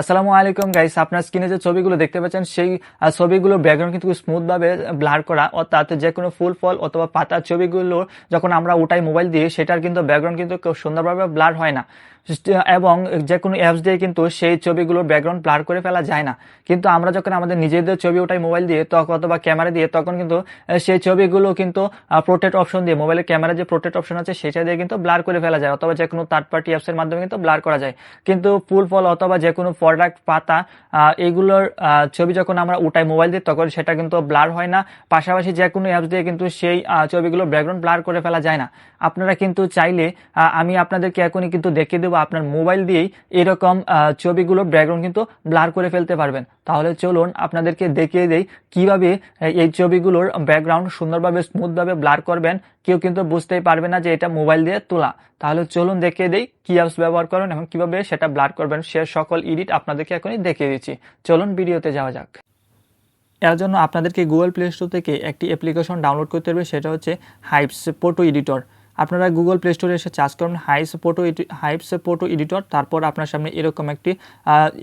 আসসালামু আলাইকুম গাইস আপনার স্ক্রিনে যে ছবিগুলো দেখতে পাচ্ছেন, সেই ছবিগুলো ছবিগুলোর ব্যাকগ্রাউন্ড কিন্তু স্মুথভাবে ব্লার করা। অর্থাৎ যে কোনো ফুল ফল অথবা পাতার ছবিগুলো যখন আমরা উঠাই মোবাইল দিয়ে, সেটার কিন্তু ব্যাকগ্রাউন্ড কিন্তু সুন্দরভাবে ব্লার হয় না। এবং যে কোনো অ্যাপস দিয়ে কিন্তু সেই ছবিগুলোর ব্যাকগ্রাউন্ড ব্লার করে ফেলা যায় না। কিন্তু আমরা যখন আমাদের নিজেদের ছবি উঠাই মোবাইল দিয়ে তখন অথবা ক্যামেরা দিয়ে, তখন কিন্তু সেই ছবিগুলো কিন্তু প্রোটেক্ট অপশন দিয়ে মোবাইলের ক্যামেরা যে প্রোটেক্ট অপশন আছে, সেটা দিয়ে কিন্তু ব্লার করে ফেলা যায়, অথবা যে কোনো থার্ড পার্টি অ্যাপসের মাধ্যমে কিন্তু ব্লার করা যায়। কিন্তু ফুল ফল অথবা যে কোনো প্রোডাক্ট পাতা এগুলোর ছবি যখন আমরা উঠাই মোবাইল দিয়ে, তখন সেটা কিন্তু ব্লার হয় না। পাশাপাশি যে কোনো অ্যাপস দিয়ে কিন্তু সেই ছবিগুলো ব্যাকগ্রাউন্ড ব্লার করে ফেলা যায় না। আপনারা কিন্তু চাইলে আমি আপনাদেরকে এখনই কিন্তু দেখিয়ে দেবো আপনার মোবাইল দিয়েই এরকম ছবিগুলো ব্যাকগ্রাউন্ড কিন্তু ব্লার করে ফেলতে পারবেন। তাহলে চলুন আপনাদেরকে দেখিয়ে দেই কীভাবে এই ছবিগুলোর ব্যাকগ্রাউন্ড সুন্দরভাবে স্মুথভাবে ব্লার করবেন। কেউ কিন্তু বুঝতেই পারবে না যে এটা মোবাইল দিয়ে তোলা। তাহলে চলুন দেখিয়ে দেই কি অ্যাপস ব্যবহার করেন এবং কীভাবে সেটা ব্লার করবেন। সে সকল এডিট আপনাদেরকে এখনই দেখিয়ে দিচ্ছি। চলুন ভিডিওতে যাওয়া যাক। এর জন্য আপনাদেরকে গুগল প্লে স্টোর থেকে একটি অ্যাপ্লিকেশন ডাউনলোড করতে হবে, সেটা হচ্ছে হাইপস ফটো এডিটর আপনারা গুগল প্লে স্টোরে এসে চার্জ করুন হাইস ফটো হাইপস ফটো এডিটর তারপর আপনার সামনে এরকম একটি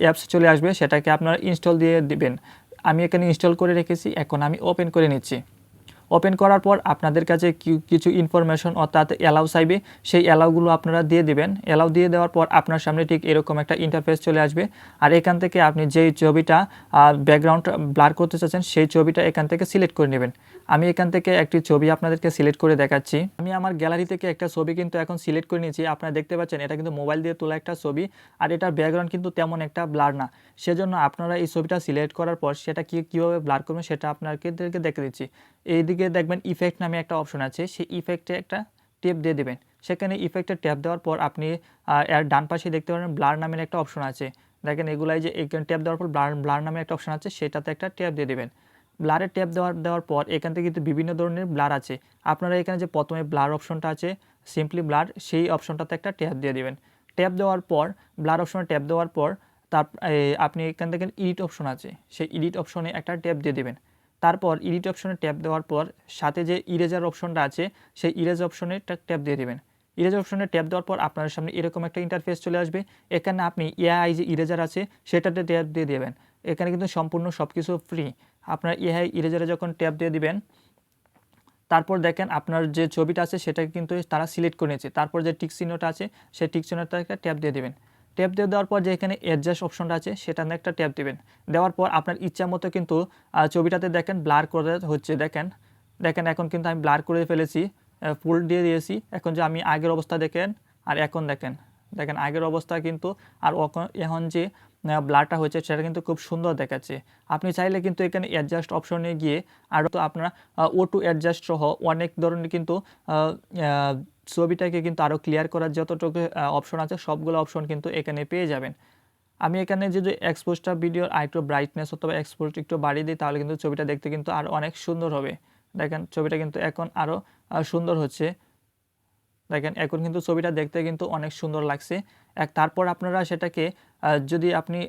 অ্যাপস চলে আসবে, সেটাকে আপনারা ইনস্টল দিয়ে দিবেন। আমি এখানে ইনস্টল করে রেখেছি, এখন আমি ওপেন করে নিচ্ছি। ওপেন করার পর আপনাদের কাছে কিছু ইনফরমেশন অর্থাৎ অ্যালাউ চাইবে, সেই অ্যালাউগুলো আপনারা দিয়ে দিবেন। অ্যালাউ দিয়ে দেওয়ার পর আপনার সামনে ঠিক এরকম একটা ইন্টারফেস চলে আসবে। আর এখান থেকে আপনি যেই ছবিটা ব্যাকগ্রাউন্ড ব্লার করতে চাচ্ছেন, সেই ছবিটা এখান থেকে সিলেক্ট করে নেবেন। আমি এখান থেকে একটি ছবি আপনাদেরকে সিলেক্ট করে দেখাচ্ছি। আমি আমার গ্যালারি থেকে একটা ছবি কিন্তু এখন সিলেক্ট করে নিয়েছি। আপনারা দেখতে পাচ্ছেন, এটা কিন্তু মোবাইল দিয়ে তোলা একটা ছবি, আর এটার ব্যাকগ্রাউন্ড কিন্তু তেমন একটা ব্লার না। সেজন্য আপনারা এই ছবিটা সিলেক্ট করার পর সেটা কী কীভাবে ব্লার করবেন সেটা আপনাদেরকে দেখে দিচ্ছি। এইদিকে দেখবেন ইফেক্ট নামে একটা অপশন আছে, সেই ইফেক্টে একটা টেপ দিয়ে দেবেন। সেখানে ইফেক্টে ট্যাপ দেওয়ার পর আপনি এর ডান পাশে দেখতে পারেন ব্লার নামের একটা অপশন আছে। দেখেন এগুলাই যে এখানে ট্যাপ দেওয়ার পর ব্লার ব্লার নামে একটা অপশন আছে, সেটাতে একটা ট্যাপ দিয়ে দেবেন। ব্লারে ট্যাপ দেওয়ার দেওয়ার পর এখান থেকে কিন্তু বিভিন্ন ধরনের ব্লার আছে। আপনারা এখানে যে প্রথমে ব্লার অপশনটা আছে সিম্পলি ব্লার সেই অপশনটাতে একটা ট্যাপ দিয়ে দেবেন। ট্যাপ দেওয়ার পর ব্লার অপশনে ট্যাপ দেওয়ার পর, তার আপনি এখান থেকে ইডিট অপশন আছে, সেই ইডিট অপশনে একটা ট্যাপ দিয়ে দিবেন। তারপর এডিট অপশনে ট্যাপ দেওয়ার পর সাথে যে ইরেজার অপশনটা আছে, সেই ইরেজ অপশনে ট্যাপ দিয়ে দেবেন। ইরেজ অপশনে ট্যাপ দেওয়ার পর আপনার সামনে এরকম একটা ইন্টারফেস চলে আসবে। এখানে আপনি এআই যে ইরেজার আছে, সেটাতে ট্যাপ দিয়ে দেবেন। এখানে কিন্তু সম্পূর্ণ সব কিছু ফ্রি আপনার এআই ইরেজারে যখন ট্যাপ দিয়ে দিবেন, তারপর দেখেন আপনার যে ছবিটা আছে, সেটাকে কিন্তু তারা সিলেক্ট করে নিয়েছে তারপর যে টিক চিহ্নটা আছে, সেই টিক চিহ্নটাকে ট্যাপ দিয়ে দেবেন। ট্যাপ দিয়ে দেওয়ার পর যে এখানে অ্যাডজাস্ট অপশনটা আছে সেটাতে একটা ট্যাপ দিবেন। দেওয়ার পর আপনার ইচ্ছা মতো কিন্তু ছবিটাতে দেখেন ব্লার করে হচ্ছে, দেখেন। দেখেন এখন কিন্তু আমি ব্লার করে ফেলেছি ফুল দিয়ে দিয়েছি। এখন যে আমি আগের অবস্থা দেখেন, আর এখন দেখেন। দেখেন আগের অবস্থা কিন্তু, আর এখন যে ব্লারটা হয়েছে, সেটা কিন্তু খুব সুন্দর দেখাচ্ছে। আপনি চাইলে কিন্তু এখানে অ্যাডজাস্ট অপশনে গিয়ে আরও তো আপনারা ও টু অ্যাডজাস্ট সহ অনেক ধরনের কিন্তু ছবিটাকে কিন্তু আরও ক্লিয়ার করার যতটুকু অপশন আছে, সবগুলো অপশন কিন্তু এখানে পেয়ে যাবেন। আমি এখানে যদি এক্সপোজটা ভিডিওর আরেকটু ব্রাইটনেস অথবা এক্সপোজ একটু বাড়িয়ে দিই, তাহলে কিন্তু ছবিটা দেখতে কিন্তু আরও অনেক সুন্দর হবে। দেখেন, ছবিটা কিন্তু এখন আরও সুন্দর হচ্ছে। দেখেন, এখন কিন্তু ছবিটা দেখতে কিন্তু অনেক সুন্দর লাগছে। এক, তারপর আপনারা সেটাকে যদি আপনি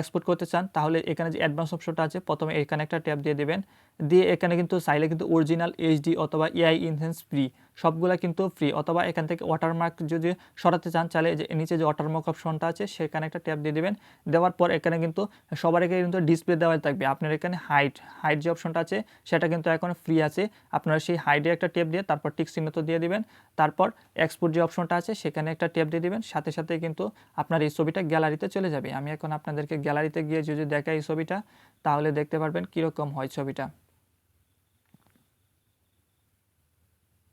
এক্সপোর্ট করতে চান, তাহলে এখানে যে অ্যাডভান্স অপশনটা আছে, প্রথমে এখানে একটা ট্যাপ দিয়ে দেবেন। দিয়ে এখানে কিন্তু চাইলে কিন্তু অরিজিনাল এইচডি অথবা এআই ইনহেন্স ফ্রি সবগুলা কিন্তু ফ্রি অথবা এখান থেকে ওয়াটারমার্ক যদি সরাতে চান, চাইলে যে নিচে যে ওয়াটারমার্ক অপশনটা আছে, সেখানে একটা ট্যাপ দিয়ে দেবেন। দেওয়ার পর এখানে কিন্তু সবার আগে কিন্তু ডিসপ্লে দেওয়া থাকবে। আপনার এখানে হাইট হাইট যে অপশনটা আছে, সেটা কিন্তু এখন ফ্রি আছে। আপনারা সেই হাইটে একটা ট্যাপ দিয়ে, তারপর টিক চিহ্ন তো দিয়ে দিবেন। তারপর এক্সপোর্ট যে অপশনটা আছে, সেখানে একটা ট্যাপ দিয়ে দিবেন। সাথে সাথে কিন্তু আপনার এই ছবিটা গ্যালারিতে চলে যাবে। আমি এখন আপনাদেরকে গ্যালারিতে গিয়ে যদি দেখাই ছবিটা, তাহলে দেখতে পারবেন কীরকম হয় ছবিটা।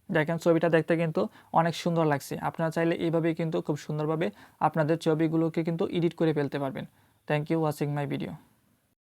দেখেন ছবিটা দেখতে কিন্তু অনেক সুন্দর লাগছে। আপনারা চাইলে এইভাবেই কিন্তু খুব সুন্দরভাবে আপনাদের ছবিগুলোকে কিন্তু এডিট করে ফেলতে পারবেন। Thank you watching my video